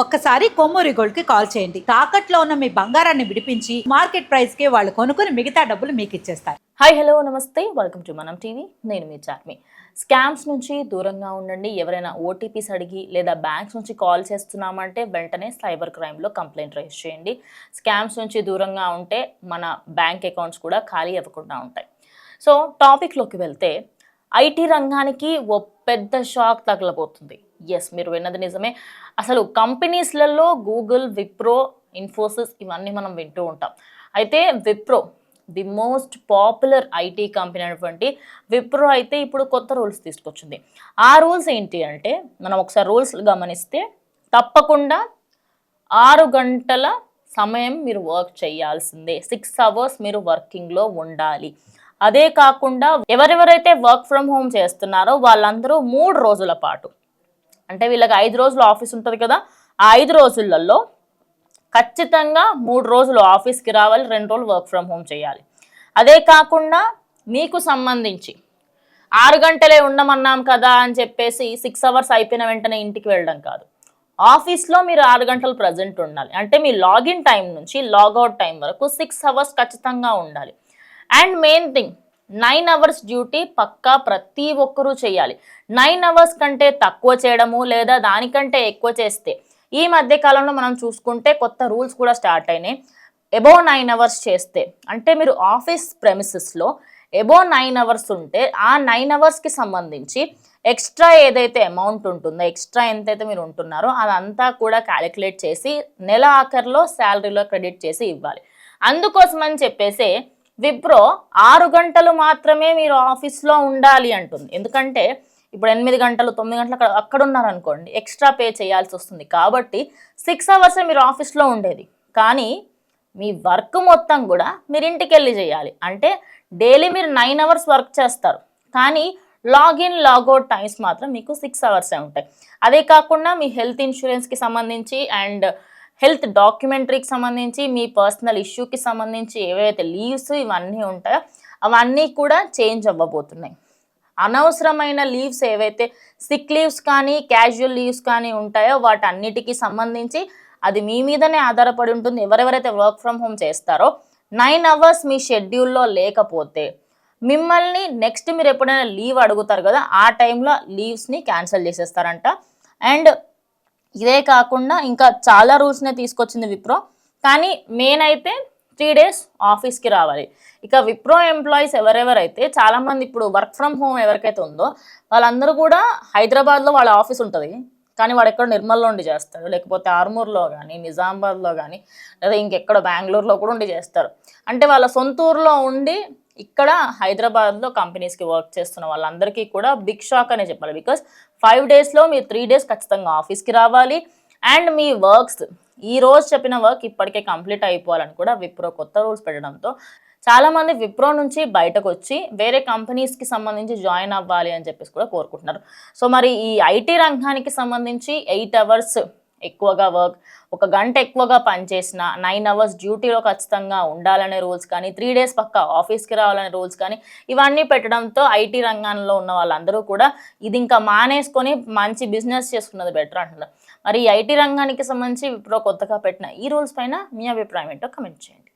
ఒక్కసారి కొమ్మూరి గోల్డ్కి కాల్ చేయండి. తాకట్లో ఉన్న మీ బంగారాన్ని విడిపించి మార్కెట్ ప్రైస్కి వాళ్ళు కొనుక్కుని మిగతా డబ్బులు మీకు ఇచ్చేస్తారు. హాయ్ హలో నమస్తే. Welcome to Manam TV. నేను మీ చార్మి. స్కామ్స్ నుంచి దూరంగా ఉండండి. ఎవరైనా ఓటీపీస్ అడిగి లేదా బ్యాంక్స్ నుంచి కాల్ చేస్తున్నామంటే వెంటనే సైబర్ క్రైమ్లో కంప్లైంట్ రైజ్ చేయండి. స్కామ్స్ నుంచి దూరంగా ఉంటే మన బ్యాంక్ అకౌంట్స్ కూడా ఖాళీ అవ్వకుండా ఉంటాయి. సో టాపిక్లోకి వెళ్తే ఐటీ రంగానికి ఓ పెద్ద షాక్ తగలబోతుంది ఎస్ మీరు విన్నది నిజమే. అసలు కంపెనీస్లలో గూగుల్ విప్రో ఇన్ఫోసిస్ ఇవన్నీ మనం వింటూ ఉంటాం. అయితే Wipro the most popular IT company అయినటువంటి విప్రో అయితే ఇప్పుడు కొత్త రూల్స్ తీసుకొచ్చింది. ఆ రూల్స్ ఏంటి అంటే మనం ఒకసారి రూల్స్ గమనిస్తే తప్పకుండా ఆరు గంటల సమయం మీరు వర్క్ చేయాల్సిందే. సిక్స్ అవర్స్ మీరు వర్కింగ్లో ఉండాలి. అదే కాకుండా ఎవరెవరైతే వర్క్ ఫ్రమ్ హోమ్ చేస్తున్నారో వాళ్ళందరూ మూడు రోజుల పాటు. అంటే వీళ్ళకి ఐదు రోజులు ఆఫీస్ ఉంటుంది కదా ఆ ఐదు రోజులలో ఖచ్చితంగా మూడు రోజులు ఆఫీస్కి రావాలి రెండు రోజులు వర్క్ ఫ్రమ్ హోమ్ చేయాలి. అదే కాకుండా మీకు సంబంధించి ఆరు గంటలే ఉండమన్నాం కదా అని చెప్పేసి సిక్స్ అవర్స్ అయిపోయిన వెంటనే ఇంటికి వెళ్ళడం కాదు. ఆఫీస్లో మీరు ఆరు గంటలు ప్రజెంట్ ఉండాలి. అంటే మీ లాగిన్ టైం నుంచి లాగౌట్ టైం వరకు సిక్స్ అవర్స్ ఖచ్చితంగా ఉండాలి. And main thing nine hours duty పక్కా ప్రతి ఒక్కరూ చేయాలి. నైన్ అవర్స్ కంటే తక్కువ చేయడము లేదా దానికంటే ఎక్కువ చేస్తే ఈ మధ్య కాలంలో మనం చూసుకుంటే కొత్త రూల్స్ కూడా స్టార్ట్ అయినాయి. ఎబో నైన్ అవర్స్ చేస్తే అంటే మీరు ఆఫీస్ ప్రెమిసెస్లో ఎబో నైన్ అవర్స్ ఉంటే ఆ నైన్ అవర్స్కి సంబంధించి ఎక్స్ట్రా ఏదైతే అమౌంట్ ఉంటుందో ఎక్స్ట్రా ఎంతైతే మీరు ఉంటున్నారో అదంతా కూడా క్యాలిక్యులేట్ చేసి నెల ఆఖరిలో శాలరీలో క్రెడిట్ చేసి ఇవ్వాలి. అందుకోసం అని చెప్పేసి విప్రో ఆరు గంటలు మాత్రమే మీరు ఆఫీస్లో ఉండాలి అంటుంది. ఎందుకంటే ఇప్పుడు ఎనిమిది గంటలు తొమ్మిది గంటలు అక్కడ అక్కడ ఉన్నారనుకోండి ఎక్స్ట్రా పే చేయాల్సి వస్తుంది. కాబట్టి సిక్స్ అవర్సే మీరు ఆఫీస్లో ఉండేది. కానీ మీ వర్క్ మొత్తం కూడా మీరు ఇంటికి వెళ్ళి చేయాలి. అంటే డైలీ మీరు నైన్ అవర్స్ వర్క్ చేస్తారు. కానీ లాగిన్ లాగౌట్ టైమ్స్ మాత్రం మీకు సిక్స్ అవర్సే ఉంటాయి. అదే కాకుండా మీ హెల్త్ ఇన్సూరెన్స్కి సంబంధించి అండ్ హెల్త్ డాక్యుమెంటరీకి సంబంధించి మీ పర్సనల్ ఇష్యూకి సంబంధించి ఏవైతే లీవ్స్ ఇవన్నీ ఉంటాయో అవన్నీ కూడా చేంజ్ అవ్వబోతున్నాయి. అనవసరమైన లీవ్స్ ఏవైతే సిక్ లీవ్స్ కానీ క్యాజువల్ లీవ్స్ కానీ ఉంటాయో వాటన్నిటికీ సంబంధించి అది మీ మీదనే ఆధారపడి ఉంటుంది. ఎవరెవరైతే వర్క్ ఫ్రమ్ హోమ్ చేస్తారో నైన్ అవర్స్ మీ షెడ్యూల్లో లేకపోతే మిమ్మల్ని నెక్స్ట్ మీరు ఎప్పుడైనా లీవ్ అడుగుతారు కదా ఆ టైంలో లీవ్స్ని క్యాన్సిల్ చేసేస్తారంట. అండ్ ఇదే కాకుండా ఇంకా చాలా రూల్స్నే తీసుకొచ్చింది విప్రో. కానీ మెయిన్ అయితే త్రీ డేస్ ఆఫీస్కి రావాలి. ఇక విప్రో ఎంప్లాయీస్ ఎవరెవరైతే చాలామంది ఇప్పుడు వర్క్ ఫ్రమ్ హోమ్ ఎవరికైతే ఉందో వాళ్ళందరూ కూడా హైదరాబాద్లో వాళ్ళ ఆఫీస్ ఉంటుంది. కానీ వాడు ఎక్కడ నిర్మల్లో ఉండి చేస్తాడు. లేకపోతే ఆర్మూర్లో కానీ నిజామాబాద్లో కానీ లేదా ఇంకెక్కడ బెంగళూరులో కూడా ఉండి చేస్తారు. అంటే వాళ్ళ సొంత ఊర్లో ఉండి ఇక్కడ హైదరాబాద్లో కంపెనీస్కి వర్క్ చేస్తున్న వాళ్ళందరికీ కూడా బిగ్ షాక్ అనే చెప్పాలి. బికాస్ ఫైవ్ డేస్లో మీరు త్రీ డేస్ ఖచ్చితంగా ఆఫీస్కి రావాలి. అండ్ మీ వర్క్స్ ఈ రోజు చెప్పిన వర్క్ ఇప్పటికే కంప్లీట్ అయిపోవాలని కూడా విప్రో కొత్త రూల్స్ పెట్టడంతో చాలామంది విప్రో నుంచి బయటకు వచ్చి వేరే కంపెనీస్కి సంబంధించి జాయిన్ అవ్వాలి అని చెప్పేసి కూడా కోరుకుంటున్నారు. సో మరి ఈ ఐటీ రంగానికి సంబంధించి ఎయిట్ అవర్స్ ఎక్కువగా వర్క్ ఒక గంట ఎక్కువగా పనిచేసిన నైన్ అవర్స్ డ్యూటీలో ఖచ్చితంగా ఉండాలనే రూల్స్ కానీ త్రీ డేస్ పక్క ఆఫీస్కి రావాలనే రూల్స్ కానీ ఇవన్నీ పెట్టడంతో ఐటీ రంగంలో ఉన్న వాళ్ళందరూ కూడా ఇది ఇంకా మానేసుకొని మంచి బిజినెస్ చేసుకున్నది బెటర్ అంటున్నారు. మరి ఐటీ రంగానికి సంబంధించి ఇప్పుడు కొత్తగా పెట్టిన ఈ రూల్స్ పైన మీ అభిప్రాయం ఏంటో కమెంట్ చేయండి.